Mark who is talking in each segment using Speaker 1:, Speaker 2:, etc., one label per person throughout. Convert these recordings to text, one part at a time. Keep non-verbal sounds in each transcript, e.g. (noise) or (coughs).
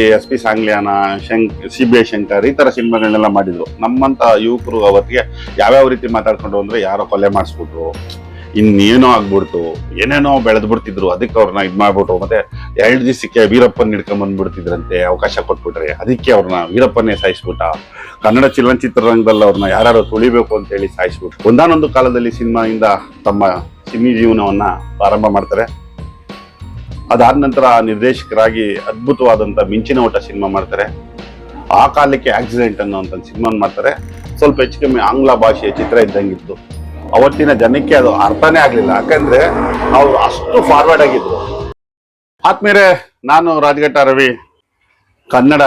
Speaker 1: S P Sangliana ಶಂಕ್ C B Shankar ಈ ತರ ಸಿನಿಮಾಗಳನ್ನೆಲ್ಲ ಮಾಡಿದ್ರು. ನಮ್ಮಂತ ಯುವಕರು ಅವತ್ತಿಗೆ ಯಾವ್ಯಾವ ರೀತಿ ಮಾತಾಡ್ಕೊಂಡು ಅಂದ್ರೆ ಯಾರೋ ಕೊಲೆ ಮಾಡಿಸ್ಬಿಟ್ರು, ಇನ್ನೇನೋ ಆಗ್ಬಿಡ್ತು, ಏನೇನೋ ಬೆಳೆದ್ಬಿಡ್ತಿದ್ರು ಅದಕ್ಕೆ ಅವ್ರನ್ನ ಇದ್ ಮಾಡ್ಬಿಟ್ರು. ಮತ್ತೆ ಎರಡು ದಿವಸಕ್ಕೆ ವೀರಪ್ಪನ್ ಹಿಡ್ಕೊಂಡ್ ಬಂದ್ಬಿಡ್ತಿದ್ರಂತೆ, ಅವಕಾಶ ಕೊಟ್ಬಿಟ್ರೆ, ಅದಕ್ಕೆ ಅವ್ರನ್ನ ವೀರಪ್ಪನ್ನೇ ಸಾಯಿಸ್ಬಿಟ್ಟ. ಕನ್ನಡ ಚಲನಚಿತ್ರರಂಗದಲ್ಲಿ ಅವ್ರನ್ನ ಯಾರು ತುಳಿಬೇಕು ಅಂತ ಹೇಳಿ ಸಾಯಿಸ್ಬಿಟ್ರು. ಒಂದಾನೊಂದು ಕಾಲದಲ್ಲಿ ಸಿನಿಮಾಯಿಂದ ತಮ್ಮ ಸಿನಿ ಜೀವನವನ್ನ ಪ್ರಾರಂಭ ಮಾಡ್ತಾರೆ. ಅದಾದ ನಂತರ ನಿರ್ದೇಶಕರಾಗಿ ಅದ್ಭುತವಾದಂತ ಮಿಂಚಿನ ಓಟ ಸಿನಿಮಾ ಮಾಡ್ತಾರೆ. ಆ ಕಾಲಕ್ಕೆ ಆಕ್ಸಿಡೆಂಟ್ ಅನ್ನುವಂತ ಸಿನಿಮಾ ಮಾಡ್ತಾರೆ. ಸ್ವಲ್ಪ ಹೆಚ್ಚು ಕಮ್ಮಿ ಆಂಗ್ಲ ಭಾಷೆಯ ಚಿತ್ರ ಇದ್ದಂಗಿತ್ತು. ಅವತ್ತಿನ ಜನಕ್ಕೆ ಅದು ಅರ್ಥನೇ ಆಗಲಿಲ್ಲ. ಯಾಕಂದ್ರೆ ಅವರು ಅಷ್ಟು ಫಾರ್ವರ್ಡ್ ಆಗಿದ್ರು. ಆದ್ಮೇಲೆ ನಾನು ರಾಜಘಟ್ಟ ರವಿ. ಕನ್ನಡ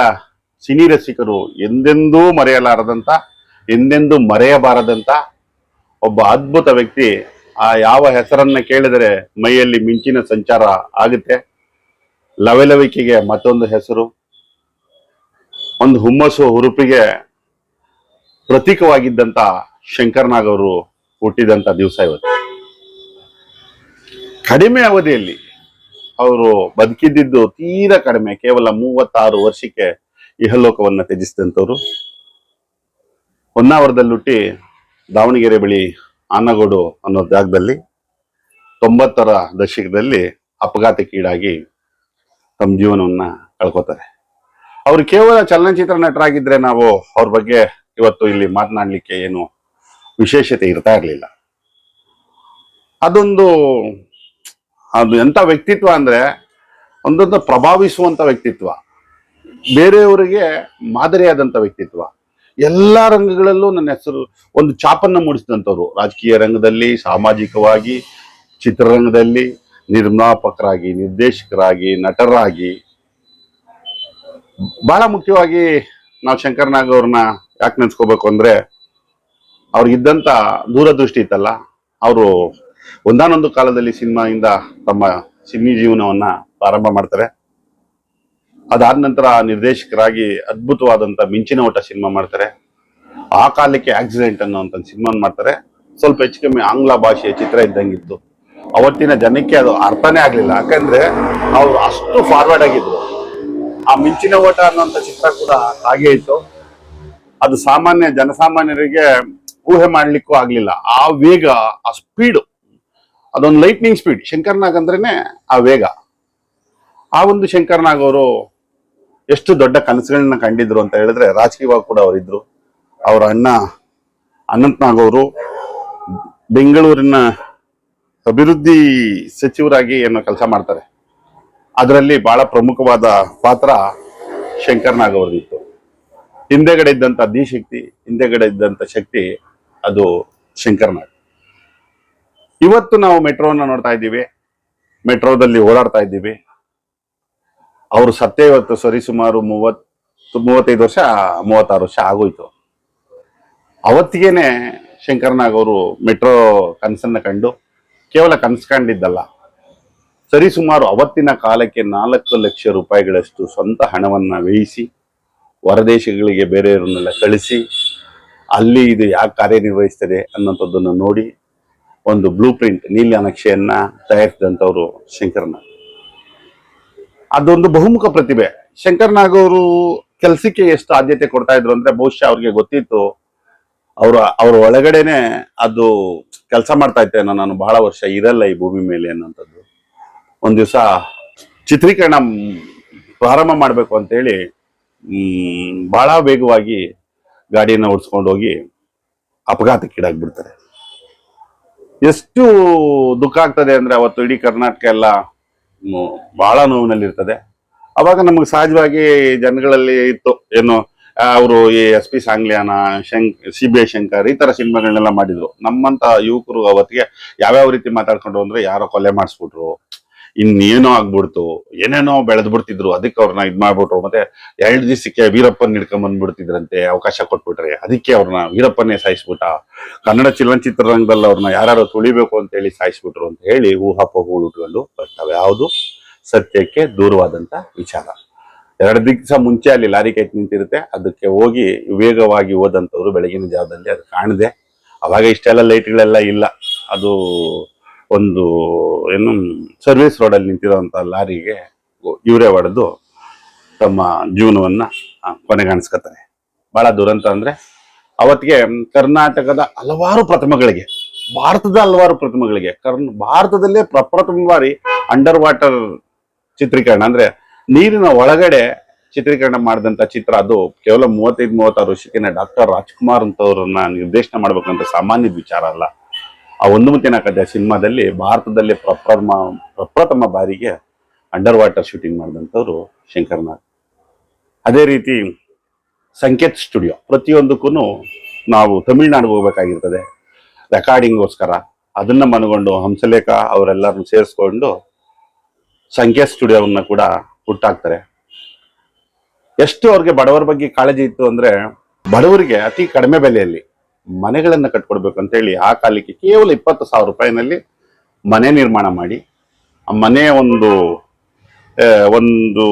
Speaker 1: ಸಿನಿ ರಸಿಕರು ಎಂದೆಂದೂ ಮರೆಯಲಾರದಂತ, ಎಂದೆಂದೂ ಮರೆಯಬಾರದಂತ ಒಬ್ಬ ಅದ್ಭುತ ವ್ಯಕ್ತಿ ಆ ಯಾವ ಹೆಸರನ್ನ ಕೇಳಿದರೆ ಮೈಯಲ್ಲಿ ಮಿಂಚಿನ ಸಂಚಾರ ಆಗುತ್ತೆ. ಲವಲವಿಕೆಗೆ ಮತ್ತೊಂದು ಹೆಸರು. ಒಂದು ಹುಮ್ಮಸ್ಸು ಹುರುಪಿಗೆ ಪ್ರತೀಕವಾಗಿದ್ದಂತ ಶಂಕರ್ನಾಗ್ ಅವರು ಹುಟ್ಟಿದಂತ ದಿವಸ ಇವತ್ತು. ಕಡಿಮೆ ಅವಧಿಯಲ್ಲಿ ಅವರು ಬದುಕಿದ್ದಿದ್ದು ತೀರಾ ಕಡಿಮೆ, ಕೇವಲ ಮೂವತ್ತಾರು ವರ್ಷಕ್ಕೆ ಇಹಲೋಕವನ್ನ ತ್ಯಜಿಸಿದಂಥವ್ರು. ಹೊನ್ನಾವರದಲ್ಲಿ ಹುಟ್ಟಿ ದಾವಣಗೆರೆ ಬಳಿ ಆನಗೋಡು ಅನ್ನೋ ಜಾಗದಲ್ಲಿ ತೊಂಬತ್ತರ ದಶಕದಲ್ಲಿ ಅಪಘಾತಕ್ಕೀಡಾಗಿ ತಮ್ಮ ಜೀವನವನ್ನ ಕಳ್ಕೊತಾರೆ. ಅವರು ಕೇವಲ ಚಲನಚಿತ್ರ ನಟರಾಗಿದ್ರೆ ನಾವು ಅವ್ರ ಬಗ್ಗೆ ಇವತ್ತು ಇಲ್ಲಿ ಮಾತನಾಡಲಿಕ್ಕೆ ಏನು ವಿಶೇಷತೆ ಇರ್ತಾ ಇರಲಿಲ್ಲ. ಅದೊಂದು, ಅದು ಎಂಥ ವ್ಯಕ್ತಿತ್ವ ಅಂದ್ರೆ ಒಂದೊಂದು ಪ್ರಭಾವಿಸುವಂತ ವ್ಯಕ್ತಿತ್ವ. ಬೇರೆಯವರಿಗೆ ಮಾದರಿಯಾದಂತ ವ್ಯಕ್ತಿತ್ವ. ಎಲ್ಲಾ ರಂಗಗಳಲ್ಲೂ ನನ್ನ ಹೆಸರು ಒಂದು ಚಾಪನ್ನ ಮೂಡಿಸಿದಂಥವ್ರು. ರಾಜಕೀಯ ರಂಗದಲ್ಲಿ, ಸಾಮಾಜಿಕವಾಗಿ, ಚಿತ್ರರಂಗದಲ್ಲಿ ನಿರ್ಮಾಪಕರಾಗಿ, ನಿರ್ದೇಶಕರಾಗಿ, ನಟರಾಗಿ. ಬಹಳ ಮುಖ್ಯವಾಗಿ ನಾವು ಶಂಕರ್ನಾಗ್ ಅವ್ರನ್ನ ಯಾಕೆ ನೆನ್ಸ್ಕೋಬೇಕು ಅಂದ್ರೆ, ಅವ್ರಿಗಿದ್ದಂತ ದೂರದೃಷ್ಟಿ ಇತ್ತಲ್ಲ, ಅವರು ಒಂದಾನೊಂದು ಕಾಲದಲ್ಲಿ ಸಿನಿಮಾಯಿಂದ ತಮ್ಮ ಸಿನಿ ಜೀವನವನ್ನ ಪ್ರಾರಂಭ ಮಾಡ್ತಾರೆ. ಅದಾದ ನಂತರ ನಿರ್ದೇಶಕರಾಗಿ ಅದ್ಭುತವಾದಂತ ಮಿಂಚಿನ ಓಟ ಸಿನಿಮಾ ಮಾಡ್ತಾರೆ. ಆ ಕಾಲಕ್ಕೆ ಆಕ್ಸಿಡೆಂಟ್ ಅನ್ನುವಂತ ಸಿನಿಮಾ ಮಾಡ್ತಾರೆ. ಸ್ವಲ್ಪ ಹೆಚ್ಚು ಕಮ್ಮಿ ಆಂಗ್ಲ ಭಾಷೆಯ ಚಿತ್ರ ಇದ್ದಂಗಿತ್ತು. ಅವತ್ತಿನ ಜನಕ್ಕೆ ಅದು ಅರ್ಥನೇ ಆಗಲಿಲ್ಲ. ಯಾಕಂದ್ರೆ ಅವರು ಅಷ್ಟು ಫಾರ್ವರ್ಡ್ ಆಗಿದ್ರು. ಆ ಮಿಂಚಿನ ಓಟ ಅನ್ನೋಂಥ ಚಿತ್ರ ಕೂಡ ಹಾಗೆ ಇತ್ತು. ಅದು ಸಾಮಾನ್ಯ ಜನಸಾಮಾನ್ಯರಿಗೆ ಊಹೆ ಮಾಡ್ಲಿಕ್ಕೂ ಆಗ್ಲಿಲ್ಲ. ಆ ವೇಗ, ಆ ಸ್ಪೀಡು ಅದೊಂದು ಲೈಟ್ನಿಂಗ್ ಸ್ಪೀಡ್ ಶಂಕರ್ನಾಗ್ ಅಂದ್ರೇನೆ ಆ ವೇಗ. ಆ ಒಂದು ಶಂಕರ್ನಾಗ್ ಅವರು ಎಷ್ಟು ದೊಡ್ಡ ಕನಸುಗಳನ್ನ ಕಂಡಿದ್ರು ಅಂತ ಹೇಳಿದ್ರೆ ರಾಜಕೀಯವಾಗಿ ಕೂಡ ಅವರಿದ್ರು. ಅವರ ಅಣ್ಣ ಅನಂತ್ನಾಗ್ ಅವರು ಬೆಂಗಳೂರಿನ ಅಭಿವೃದ್ಧಿ ಸಚಿವರಾಗಿ ಏನೋ ಕೆಲಸ ಮಾಡ್ತಾರೆ. ಅದರಲ್ಲಿ ಬಹಳ ಪ್ರಮುಖವಾದ ಪಾತ್ರ ಶಂಕರ್ನಾಗ್ ಅವರದಿತ್ತು ಹಿಂದೆಗಡೆ ದಿ ಶಕ್ತಿ, ಹಿಂದೆಗಡೆ ಇದ್ದಂಥ ಶಕ್ತಿ ಅದು ಶಂಕರ್ನಾಗ್. ಇವತ್ತು ನಾವು ಮೆಟ್ರೋನ ನೋಡ್ತಾ ಇದ್ದೀವಿ. ಮೆಟ್ರೋದಲ್ಲಿ ಓಡಾಡ್ತಾ ಇದ್ದೀವಿ. ಅವರು ಸತ್ತೇ ಇವತ್ತು ಸರಿ ಸುಮಾರು ಮೂವತ್ತು, ಮೂವತ್ತೈದು ವರ್ಷ, ಮೂವತ್ತಾರು ವರ್ಷ ಆಗೋಯ್ತು. ಅವತ್ತಿಗೇನೆ ಶಂಕರನಾಗ್ ಅವರು ಮೆಟ್ರೋ ಕನಸನ್ನ ಕಂಡು ಕೇವಲ ಕನಸು ಕಂಡಿದ್ದಲ್ಲ. ಸರಿ ಸುಮಾರು ಅವತ್ತಿನ ಕಾಲಕ್ಕೆ ನಾಲ್ಕು ಲಕ್ಷ ರೂಪಾಯಿಗಳಷ್ಟು ಸ್ವಂತ ಹಣವನ್ನ ವ್ಯಯಿಸಿ, ಹೊರದೇಶಗಳಿಗೆ ಬೇರೆಯವರನ್ನೆಲ್ಲ ಕಳಿಸಿ, ಅಲ್ಲಿ ಇದು ಯಾಕೆ ಕಾರ್ಯನಿರ್ವಹಿಸ್ತದೆ ಅನ್ನೋಂಥದ್ದನ್ನು ನೋಡಿ, ಒಂದು ಬ್ಲೂ ಪ್ರಿಂಟ್ ನೀಲಿಯ ನಕ್ಷೆಯನ್ನ ತಯಾರಿಸಿದಂಥವ್ರು ಶಂಕರ್ನಾಗ್. ಅದೊಂದು ಬಹುಮುಖ ಪ್ರತಿಭೆ. ಶಂಕರ್ನಾಗ್ ಅವರು ಕೆಲಸಕ್ಕೆ ಎಷ್ಟು ಆದ್ಯತೆ ಕೊಡ್ತಾ ಇದ್ರು ಅಂದ್ರೆ ಬಹುಶಃ ಅವ್ರಿಗೆ ಗೊತ್ತಿತ್ತು. ಅವರ, ಅವ್ರ ಒಳಗಡೆನೆ ಅದು ಕೆಲಸ ಮಾಡ್ತಾ ಇತ್ತೇನೋ ನಾನು ಬಹಳ ವರ್ಷ ಇರಲ್ಲ ಈ ಭೂಮಿ ಮೇಲೆ ಅನ್ನೋಂಥದ್ದು. ಒಂದ್ ದಿವಸ ಚಿತ್ರೀಕರಣ ಪ್ರಾರಂಭ ಮಾಡ್ಬೇಕು ಅಂತೇಳಿ ಹೇಳಿ ಬಹಳ ವೇಗವಾಗಿ ಗಾಡಿಯನ್ನ ಓಡಿಸ್ಕೊಂಡು ಹೋಗಿ ಅಪಘಾತಕ್ಕೀಡಾಗ್ಬಿಡ್ತಾರೆ ಎಷ್ಟು ದುಃಖ ಆಗ್ತದೆ ಅಂದ್ರೆ ಅವತ್ತು ಇಡೀ ಕರ್ನಾಟಕ ಎಲ್ಲ ಬಹಳ ನೋವಿನಲ್ಲಿರ್ತದೆ. ಅವಾಗ ನಮಗೆ ಸಹಜವಾಗಿ ಜನಗಳಲ್ಲಿ ಇತ್ತು, ಏನು ಅವರು ಈ ಎಸ್ ಪಿ ಸಾಂಗ್ಲಿಯಾನ ಶಂಕ್ ಸಿ ಬಿ ಐ ಶಂಕರ್ ಈ ತರ ಸಿನಿಮಾಗಳನ್ನೆಲ್ಲ ಮಾಡಿದ್ರು. ನಮ್ಮಂತ ಯುವಕರು ಅವತ್ತಿಗೆ ಯಾವ್ಯಾವ ರೀತಿ ಮಾತಾಡ್ಕೊಂಡು ಅಂದ್ರೆ, ಯಾರೋ ಕೊಲೆ ಮಾಡಿಸ್ಬಿಟ್ರು. ಇನ್ನೇನೋ ಆಗ್ಬಿಡ್ತು, ಏನೇನೋ ಬೆಳೆದ್ ಬಿಡ್ತಿದ್ರು, ಅದಕ್ಕೆ ಅವ್ರನ್ನ ಇದ್ ಮಾಡ್ಬಿಟ್ರು. ಮತ್ತೆ ಎರಡು ದಿವಸಕ್ಕೆ ವೀರಪ್ಪನ್ ಹಿಡ್ಕೊಂಡ್ ಬಂದ್ಬಿಡ್ತಿದ್ರಂತೆ, ಅವಕಾಶ ಕೊಟ್ಬಿಟ್ರೆ. ಅದಕ್ಕೆ ಅವ್ರನ್ನ ವೀರಪ್ಪನ್ನೇ ಸಾಯಿಸ್ಬಿಟ್ಟ. ಕನ್ನಡ ಚಲನಚಿತ್ರರಂಗದಲ್ಲಿ ಅವ್ರನ್ನ ಯಾರು ತುಳಿಬೇಕು ಅಂತ ಹೇಳಿ ಸಾಯಿಸ್ಬಿಟ್ರು ಅಂತ ಹೇಳಿ ಊಹಾಪೋಹಗಳು ಉಟ್ಕೊಂಡು ಬರ್ತವೆ. ಯಾವುದು? ಸತ್ಯಕ್ಕೆ ದೂರವಾದಂತ ವಿಚಾರ. ಎರಡು ದಿವಸ ಮುಂಚೆ ಅಲ್ಲಿ ಲಾರಿ ಕೈ ನಿಂತಿರುತ್ತೆ. ಅದಕ್ಕೆ ಹೋಗಿ ವೇಗವಾಗಿ ಹೋದಂಥವ್ರು ಬೆಳಗಿನ ಜಾವದಲ್ಲಿ ಅದು ಕಾಣದೆ. ಅವಾಗ ಇಷ್ಟೆಲ್ಲ ಲೈಟ್ಗಳೆಲ್ಲ ಇಲ್ಲ. ಅದು ಒಂದು, ಏನು, ಸರ್ವಿಸ್ ರೋಡಲ್ಲಿ ನಿಂತಿರೋಂಥ ಲಾರಿಗೆ ಇವರೇ ಹೊಡೆದು ತಮ್ಮ ಜೀವನವನ್ನ ಕೊನೆಗಾಣಿಸ್ಕೊತಾರೆ. ಬಹಳ ದುರಂತ ಅಂದರೆ ಅವತ್ತಿಗೆ ಕರ್ನಾಟಕದ ಹಲವಾರು ಪ್ರಥಮಗಳಿಗೆ ಭಾರತದ ಹಲವಾರು ಪ್ರಥಮಗಳಿಗೆ ಕರ್ನ್, ಭಾರತದಲ್ಲೇ ಪ್ರಪ್ರಥಮ ಬಾರಿ ಅಂಡರ್ ವಾಟರ್ ಚಿತ್ರೀಕರಣ ಅಂದ್ರೆ ನೀರಿನ ಒಳಗಡೆ ಚಿತ್ರೀಕರಣ ಮಾಡಿದಂತ ಚಿತ್ರ ಅದು. ಕೇವಲ ಮೂವತ್ತೈದು, ಮೂವತ್ತಾರು ವರ್ಷಕ್ಕೆ ಡಾಕ್ಟರ್ ರಾಜ್ಕುಮಾರ್ ಅಂತವ್ರನ್ನ ನಿರ್ದೇಶನ ಮಾಡ್ಬೇಕಂತ ಸಾಮಾನ್ಯ ವಿಚಾರ ಅಲ್ಲ. ಆ ಒಂದು ಮುತ್ತಿನ ಕಥೆ ಸಿನಿಮಾದಲ್ಲಿ ಭಾರತದಲ್ಲಿ ಪ್ರಪ್ರಥಮ ಪ್ರಪ್ರಥಮ ಬಾರಿಗೆ ಅಂಡರ್ ವಾಟರ್ ಶೂಟಿಂಗ್ ಮಾಡಿದಂಥವ್ರು ಶಂಕರ್ನಾಥ್ ಅದೇ ರೀತಿ ಸಂಕೇತ್ ಸ್ಟುಡಿಯೋ ಪ್ರತಿಯೊಂದಕ್ಕೂ ನಾವು ತಮಿಳ್ನಾಡಿಗೆ ಹೋಗ್ಬೇಕಾಗಿರ್ತದೆ. ರೆಕಾರ್ಡಿಂಗ್ಗೋಸ್ಕರ ಅದನ್ನು ಮನಗೊಂಡು ಹಂಸಲೇಖ ಅವರೆಲ್ಲರನ್ನು ಸೇರಿಸ್ಕೊಂಡು ಸಂಕೇತ್ ಸ್ಟುಡಿಯೋವನ್ನು ಕೂಡ ಹುಟ್ಟಾಕ್ತಾರೆ. ಎಷ್ಟು ಅವ್ರಿಗೆ ಬಡವರ ಬಗ್ಗೆ ಕಾಳಜಿ ಇತ್ತು ಅಂದರೆ ಬಡವರಿಗೆ ಅತಿ ಕಡಿಮೆ ಬೆಲೆಯಲ್ಲಿ ಮನೆಗಳನ್ನ ಕಟ್ಕೊಡ್ಬೇಕು ಅಂತೇಳಿ ಆ ಕಾಲಕ್ಕೆ ಕೇವಲ ಇಪ್ಪತ್ತು ಸಾವಿರ ರೂಪಾಯಿನಲ್ಲಿ ಮನೆ ನಿರ್ಮಾಣ ಮಾಡಿ, ಆ ಮನೆ ಒಂದು ಒಂದು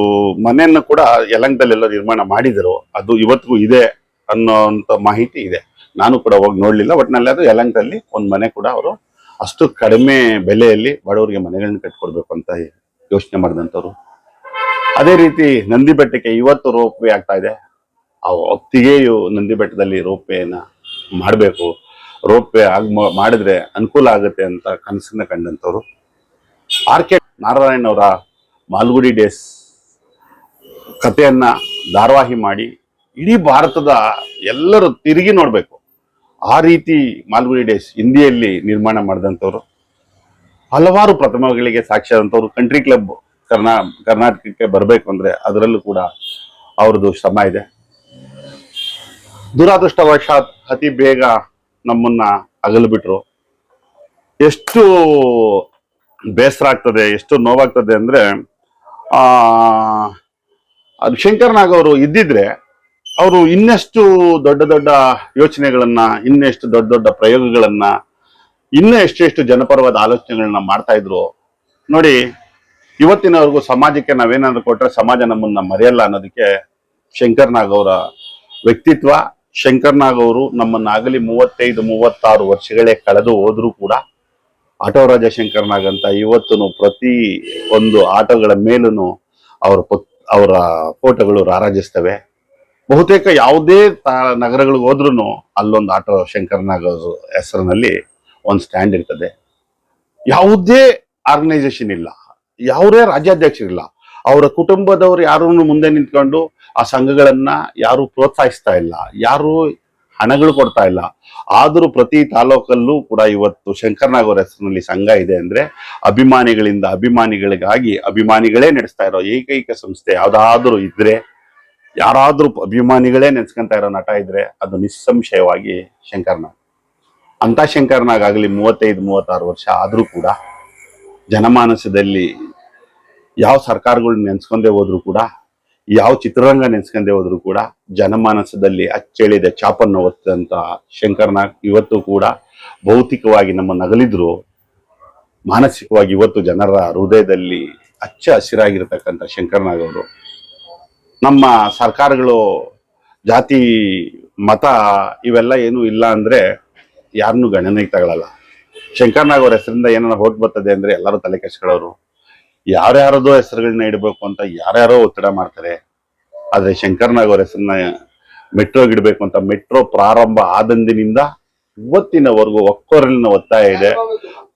Speaker 1: ಮನೆಯನ್ನು ಕೂಡ ಯಲಂಗದಲ್ಲೆಲ್ಲ ನಿರ್ಮಾಣ ಮಾಡಿದರು. ಅದು ಇವತ್ತಿಗೂ ಇದೆ ಅನ್ನೋಂಥ ಮಾಹಿತಿ ಇದೆ. ನಾನು ಕೂಡ ಹೋಗಿ ನೋಡಲಿಲ್ಲ ಒಟ್ಟಿನಲ್ಲಿ ಅದು ಯಲಂಗದಲ್ಲಿ ಒಂದು ಮನೆ ಕೂಡ ಅವರು ಅಷ್ಟು ಕಡಿಮೆ ಬೆಲೆಯಲ್ಲಿ ಬಡವರಿಗೆ ಮನೆಗಳನ್ನ ಕಟ್ಕೊಡ್ಬೇಕು ಅಂತ ಯೋಚನೆ ಮಾಡಿದಂಥವ್ರು. ಅದೇ ರೀತಿ ನಂದಿ ಬೆಟ್ಟಕ್ಕೆ ಇವತ್ತು ರೋಪ್ ವೇ ಆಗ್ತಾ ಇದೆ. ಆ ಹೊತ್ತಿಗೆಯು ನಂದಿ ಬೆಟ್ಟದಲ್ಲಿ ರೋಪ್ ವೇನ ಮಾಡಬೇಕು. ರೋಪ್ ವೇ ಆಗಿ ಮಾಡಿದ್ರೆ ಅನುಕೂಲ ಆಗುತ್ತೆ ಅಂತ ಕನಸನ್ನ ಕಂಡಂಥವ್ರು. ಆರ್ ಕೆ ನಾರಾಯಣ್ ಅವರ ಮಾಲ್ಗುಡಿ ಡೇಸ್ ಕಥೆಯನ್ನ ಧಾರಾವಾಹಿ ಮಾಡಿ ಇಡೀ ಭಾರತದ ಎಲ್ಲರೂ ತಿರುಗಿ ನೋಡಬೇಕು. ಆ ರೀತಿ ಮಾಲ್ಗುಡಿ ಡೇಸ್ ಹಿಂದಿಯಲ್ಲಿ ನಿರ್ಮಾಣ ಮಾಡಿದಂಥವ್ರು. ಹಲವಾರು ಪ್ರಥಮಗಳಿಗೆ ಸಾಕ್ಷಿಯಾದಂಥವ್ರು ಕಂಟ್ರಿ ಕ್ಲಬ್ ಕರ್ನಾ, ಕರ್ನಾಟಕಕ್ಕೆ ಬರಬೇಕು ಅಂದರೆ ಅದರಲ್ಲೂ ಕೂಡ ಅವ್ರದ್ದು ಶ್ರಮ ಇದೆ. ದುರಾದೃಷ್ಟವಶಾತ್ ಅತಿ ಬೇಗ ನಮ್ಮನ್ನ ಅಗಲು ಬಿಟ್ರು ಎಷ್ಟು ಬೇಸರ ಆಗ್ತದೆ, ಎಷ್ಟು ನೋವಾಗ್ತದೆ ಅಂದ್ರೆ, ಆ, ಅದು ಶಂಕರ್ ನಾಗ್ ಅವರು ಇದ್ದಿದ್ರೆ ಅವರು ಇನ್ನಷ್ಟು ದೊಡ್ಡ ದೊಡ್ಡ ಯೋಚನೆಗಳನ್ನ, ಇನ್ನೆಷ್ಟು ದೊಡ್ಡ ದೊಡ್ಡ ಪ್ರಯೋಗಗಳನ್ನ, ಇನ್ನೂ ಎಷ್ಟೆಷ್ಟು ಜನಪರವಾದ ಆಲೋಚನೆಗಳನ್ನ ಮಾಡ್ತಾ ಇದ್ರು. ನೋಡಿ, ಇವತ್ತಿನವರೆಗೂ ಸಮಾಜಕ್ಕೆ ನಾವೇನಾದ್ರು ಕೊಟ್ರೆ ಸಮಾಜ ನಮ್ಮನ್ನ ಮರೆಯಲ್ಲ ಅನ್ನೋದಕ್ಕೆ ಶಂಕರ್ನಾಗ್ ಅವರ ವ್ಯಕ್ತಿತ್ವ ಶಂಕರ್ ನಾಗ್ ಅವರು ನಮ್ಮನ್ನಾಗಲಿ ಮೂವತ್ತೈದು, ಮೂವತ್ತಾರು ವರ್ಷಗಳೇ ಕಳೆದು ಹೋದ್ರೂ ಕೂಡ ಆಟೋ ರಾಜ ಶಂಕರ್ ನಾಗ್ ಅಂತ ಇವತ್ತು ಪ್ರತಿ ಒಂದು ಆಟೋಗಳ ಮೇಲೂ ಅವರ ಅವರ ಫೋಟೋಗಳು ರಾರಾಜಿಸ್ತವೆ. ಬಹುತೇಕ ಯಾವುದೇ ನಗರಗಳಿಗೆ ಹೋದ್ರೂ ಅಲ್ಲೊಂದು ಆಟೋ ಶಂಕರ್ನಾಗ್ ಅವರ ಹೆಸರಿನಲ್ಲಿ ಒಂದು ಸ್ಟ್ಯಾಂಡ್ ಇರ್ತದೆ. ಯಾವುದೇ ಆರ್ಗನೈಸೇಷನ್ ಇಲ್ಲ, ಯಾವುದೇ ರಾಜ್ಯಾಧ್ಯಕ್ಷರಿಲ್ಲ, ಅವರ ಕುಟುಂಬದವರು ಯಾರೂ ಮುಂದೆ ನಿಂತ್ಕೊಂಡು ಆ ಸಂಘಗಳನ್ನ ಯಾರು ಪ್ರೋತ್ಸಾಹಿಸ್ತಾ ಇಲ್ಲ, ಯಾರು ಹಣಗಳು ಕೊಡ್ತಾ ಇಲ್ಲ. ಆದರೂ ಪ್ರತಿ ತಾಲೂಕಲ್ಲೂ ಕೂಡ ಇವತ್ತು ಶಂಕರನಾಗವ್ರ ಹೆಸರಿನಲ್ಲಿ ಸಂಘ ಇದೆ ಅಂದ್ರೆ ಅಭಿಮಾನಿಗಳಿಂದ ಅಭಿಮಾನಿಗಳಿಗಾಗಿ ಅಭಿಮಾನಿಗಳೇ ನಡೆಸ್ತಾ ಇರೋ ಏಕೈಕ ಸಂಸ್ಥೆ ಯಾವ್ದಾದ್ರೂ ಇದ್ರೆ, ಯಾರಾದ್ರೂ ಅಭಿಮಾನಿಗಳೇ ನೆನ್ಸ್ಕೊಂತ ಇರೋ ನಟ ಇದ್ರೆ ಅದು ನಿಸ್ಸಂಶಯವಾಗಿ ಶಂಕರ್ನಾಗ್ ಅಂತ ಶಂಕರ್ನಾಗ್ ಆಗಲಿ ಮೂವತ್ತೈದು, ಮೂವತ್ತಾರು ವರ್ಷ ಆದರೂ ಕೂಡ ಜನಮಾನಸದಲ್ಲಿ ಯಾವ ಸರ್ಕಾರಗಳು ನೆನ್ಸ್ಕೊಂಡೇ ಹೋದ್ರು ಕೂಡ ಯಾವ ಚಿತ್ರರಂಗ ನೆನ್ಸ್ಕೊಂಡೇ ಹೋದ್ರು ಕೂಡ ಜನಮಾನಸದಲ್ಲಿ ಅಚ್ಚಳಿದ, ಚಾಪನ್ನು ಒತ್ತಂತ ಶಂಕರ್ನಾಗ್ ಇವತ್ತು ಕೂಡ ಭೌತಿಕವಾಗಿ ನಮ್ಮ ನಗಲಿದ್ರು, ಮಾನಸಿಕವಾಗಿ ಇವತ್ತು ಜನರ ಹೃದಯದಲ್ಲಿ ಅಚ್ಚ ಹಸಿರಾಗಿರ್ತಕ್ಕಂಥ ಶಂಕರ್ನಾಗ್ ಅವರು. ನಮ್ಮ ಸರ್ಕಾರಗಳು, ಜಾತಿ, ಮತ ಇವೆಲ್ಲ ಏನು ಇಲ್ಲ ಅಂದ್ರೆ ಯಾರನ್ನೂ ಗಣನೆಗೆ ತಗೊಳ್ಳಲ್ಲ ಶಂಕರ್ನಾಗ್ ಅವ್ರ ಹೆಸರಿಂದ ಏನಾರ ಹೋಟ್ ಬರ್ತದೆ ಅಂದ್ರೆ ಎಲ್ಲರೂ ತಲೆ ಕೆಸ್ಕೊಳ್ಳೋರು ಯಾರ್ಯಾರದೋ ಹೆಸರುಗಳನ್ನ ಇಡಬೇಕು ಅಂತ ಯಾರ್ಯಾರೋ ಒತ್ತಡ ಮಾಡ್ತಾರೆ. ಆದ್ರೆ ಶಂಕರ್ನಾಗ್ ಅವ್ರ ಹೆಸರನ್ನ ಮೆಟ್ರೋಗೆ ಇಡಬೇಕು ಅಂತ ಮೆಟ್ರೋ ಪ್ರಾರಂಭ ಆದಂದಿನಿಂದ ಇವತ್ತಿನವರೆಗೂ ಒಕ್ಕೊರಲಿನ ಒತ್ತಾಯ ಇದೆ.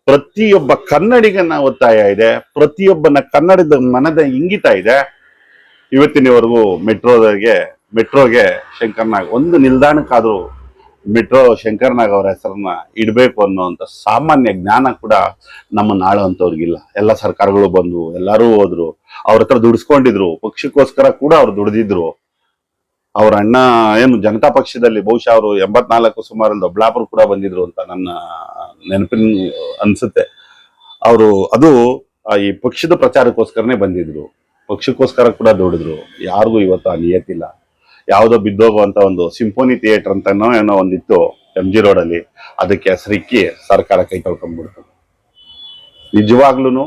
Speaker 1: ಪ್ರತಿಯೊಬ್ಬ ಕನ್ನಡಿಗನ ಒತ್ತಾಯ ಇದೆ. ಪ್ರತಿಯೊಬ್ಬನ ಕನ್ನಡದ ಮನದ ಇಂಗಿತ ಇದೆ. ಇವತ್ತಿನವರೆಗೂ ಮೆಟ್ರೋಗೆ ಮೆಟ್ರೋಗೆ ಶಂಕರ್ನಾಗ್ ಒಂದು ನಿಲ್ದಾಣಕ್ಕಾದ್ರೂ ಮೆಟ್ರೋ ಶಂಕರ್ನಾಗ್ ಅವರ ಹೆಸರನ್ನ ಇಡಬೇಕು ಅನ್ನೋವಂಥ ಸಾಮಾನ್ಯ ಜ್ಞಾನ ಕೂಡ ನಮ್ಮನ್ನ ಆಳುವಂಥವ್ರಿಗಿಲ್ಲ ಎಲ್ಲ ಸರ್ಕಾರಗಳು ಬಂದು, ಎಲ್ಲರೂ ಹೋದ್ರು, ಅವ್ರ ಹತ್ರ ದುಡಿಸ್ಕೊಂಡಿದ್ರು ಪಕ್ಷಕ್ಕೋಸ್ಕರ ಕೂಡ ಅವ್ರು ದುಡಿದಿದ್ರು. ಅವ್ರ ಅಣ್ಣ ಏನು ಜನತಾ ಪಕ್ಷದಲ್ಲಿ ಬಹುಶಃ ಅವರು ಎಂಬತ್ನಾಲ್ಕು ಸುಮಾರಲ್ಲಿ ದೊಬ್ಲಾಪುರ ಕೂಡ ಬಂದಿದ್ರು ಅಂತ ನನ್ನ ನೆನಪಿನ ಅನ್ಸುತ್ತೆ. ಅವರು ಅದು ಈ ಪಕ್ಷದ ಪ್ರಚಾರಕ್ಕೋಸ್ಕರನೇ ಬಂದಿದ್ರು. ಪಕ್ಷಕ್ಕೋಸ್ಕರ ಕೂಡ ದುಡಿದ್ರು ಯಾರಿಗೂ ಇವತ್ತು ಆ ನಿಯತ್ತಿಲ್ಲ. ಯಾವುದೋ ಬಿದ್ದೋಗುವಂತ ಒಂದು ಸಿಂಫೋನಿ ಥಿಯೇಟರ್ ಅಂತನೋ ಏನೋ ಒಂದಿತ್ತು ಎಂ ಜಿ ರೋಡಲ್ಲಿ ಅದಕ್ಕೆ ಹೆಸರಿಕ್ಕಿ ಸರ್ಕಾರ ಕೈ ತೊಳ್ಕೊಂಡ್ಬಿಡ್ತು ನಿಜವಾಗ್ಲೂ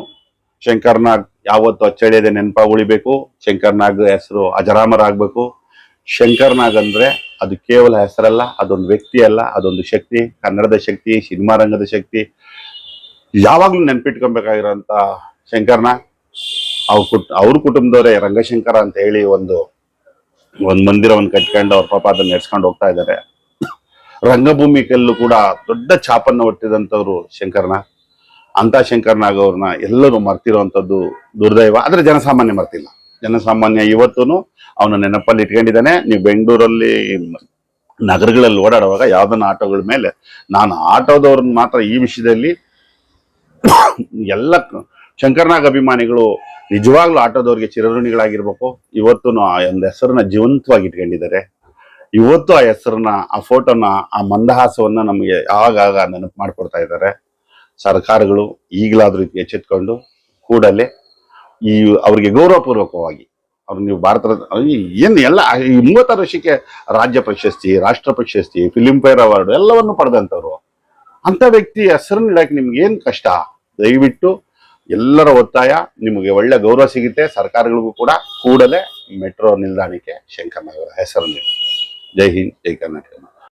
Speaker 1: ಶಂಕರ್ನಾಗ್ ಯಾವತ್ತು ಅಚ್ಚಳಿಯದೆ ನೆನಪಾಗಿ ಉಳಿಬೇಕು. ಶಂಕರ್ನಾಗ್ ಹೆಸರು ಅಜರಾಮರಾಗಬೇಕು. ಶಂಕರ್ನಾಗ್ ಅಂದ್ರೆ ಅದು ಕೇವಲ ಹೆಸರಲ್ಲ, ಅದೊಂದು ವ್ಯಕ್ತಿ ಅಲ್ಲ, ಅದೊಂದು ಶಕ್ತಿ, ಕನ್ನಡದ ಶಕ್ತಿ, ಸಿನಿಮಾ ರಂಗದ ಶಕ್ತಿ. ಯಾವಾಗ್ಲೂ ನೆನ್ಪಿಟ್ಕೊಬೇಕಾಗಿರೋಂಥ ಶಂಕರ್ನಾಗ್, ಅವ್ರ ಕುಟ್, ಅವ್ರ ಕುಟುಂಬದವರೇ ರಂಗಶಂಕರ ಅಂತ ಹೇಳಿ ಒಂದು ಒಂದು ಮಂದಿರವನ್ನು ಕಟ್ಕೊಂಡು ಅವ್ರ ಪಾಪ ಅದನ್ನ ನಡೆಸ್ಕೊಂಡು ಹೋಗ್ತಾ ಇದ್ದಾರೆ ರಂಗಭೂಮಿ ಕಲ್ಲು ಕೂಡ ದೊಡ್ಡ ಛಾಪನ್ನು ಒಟ್ಟಿದಂಥವ್ರು ಶಂಕರನ. ಅಂತ ಶಂಕರ್ನಾಗ್ ಅವ್ರನ್ನ ಎಲ್ಲರೂ ಮರ್ತಿರೋವಂಥದ್ದು ದುರ್ದೈವ. ಆದರೆ ಜನಸಾಮಾನ್ಯ ಮರ್ತಿಲ್ಲ. ಜನಸಾಮಾನ್ಯ ಇವತ್ತೂ ಅವನ ನೆನಪಲ್ಲಿ ಇಟ್ಕೊಂಡಿದ್ದಾನೆ. ನೀವು ಬೆಂಗಳೂರಲ್ಲಿ ನಗರಗಳಲ್ಲಿ ಓಡಾಡುವಾಗ ಯಾವ್ದನ್ನ ಆಟೋಗಳ ಮೇಲೆ ನಾನು ಆಟೋದವ್ರನ್ನ ಮಾತ್ರ ಈ ವಿಷಯದಲ್ಲಿ (coughs) ಎಲ್ಲ ಶಂಕರ್ನಾಗ್ ಅಭಿಮಾನಿಗಳು ನಿಜವಾಗ್ಲೂ ಆಟೋದವ್ರಿಗೆ ಚಿರಋಣಿಗಳಾಗಿರ್ಬೇಕು. ಇವತ್ತು ಆ ಒಂದು ಹೆಸರನ್ನ ಜೀವಂತವಾಗಿ ಇಟ್ಕೊಂಡಿದ್ದಾರೆ. ಇವತ್ತು ಆ ಹೆಸರನ್ನ, ಆ ಫೋಟೋನ, ಆ ಮಂದಹಾಸವನ್ನ ನಮಗೆ ಆಗಾಗ ನೆನಪು ಮಾಡ್ಕೊಡ್ತಾ ಇದ್ದಾರೆ. ಸರ್ಕಾರಗಳು ಈಗಲಾದ್ರೂ ಇದಕ್ಕೆ ಎಚ್ಚೆತ್ಕೊಂಡು ಕೂಡಲೇ ಈ ಅವ್ರಿಗೆ ಗೌರವಪೂರ್ವಕವಾಗಿ ಅವ್ರು ನೀವು ಭಾರತ ಏನು ಎಲ್ಲ ಮೂವತ್ತಾರು ವರ್ಷಕ್ಕೆ ರಾಜ್ಯ ಪ್ರಶಸ್ತಿ, ರಾಷ್ಟ್ರ ಪ್ರಶಸ್ತಿ ಫಿಲಿಂ ಫೇರ್ ಅವಾರ್ಡ್ ಎಲ್ಲವನ್ನು ಪಡೆದಂಥವ್ರು ಅಂತ ವ್ಯಕ್ತಿ ಹೆಸರನ್ನ ಇಡಕ್ಕೆ ನಿಮ್ಗೆ ಏನು ಕಷ್ಟ? ದಯವಿಟ್ಟು ಎಲ್ಲರ ಒತ್ತಾಯ, ನಿಮಗೆ ಒಳ್ಳೆ ಗೌರವ ಸಿಗುತ್ತೆ, ಸರ್ಕಾರಗಳಿಗೂ ಕೂಡ ಕೂಡಲೇ ಮೆಟ್ರೋ ನಿಲ್ದಾಣಕ್ಕೆ ಶಂಕರ್ನಾಗ್ ಅವರ ಹೆಸರನ್ನು ಇಡಿ. ಜೈ ಹಿಂದ್, ಜೈ ಕರ್ನಾಟಕ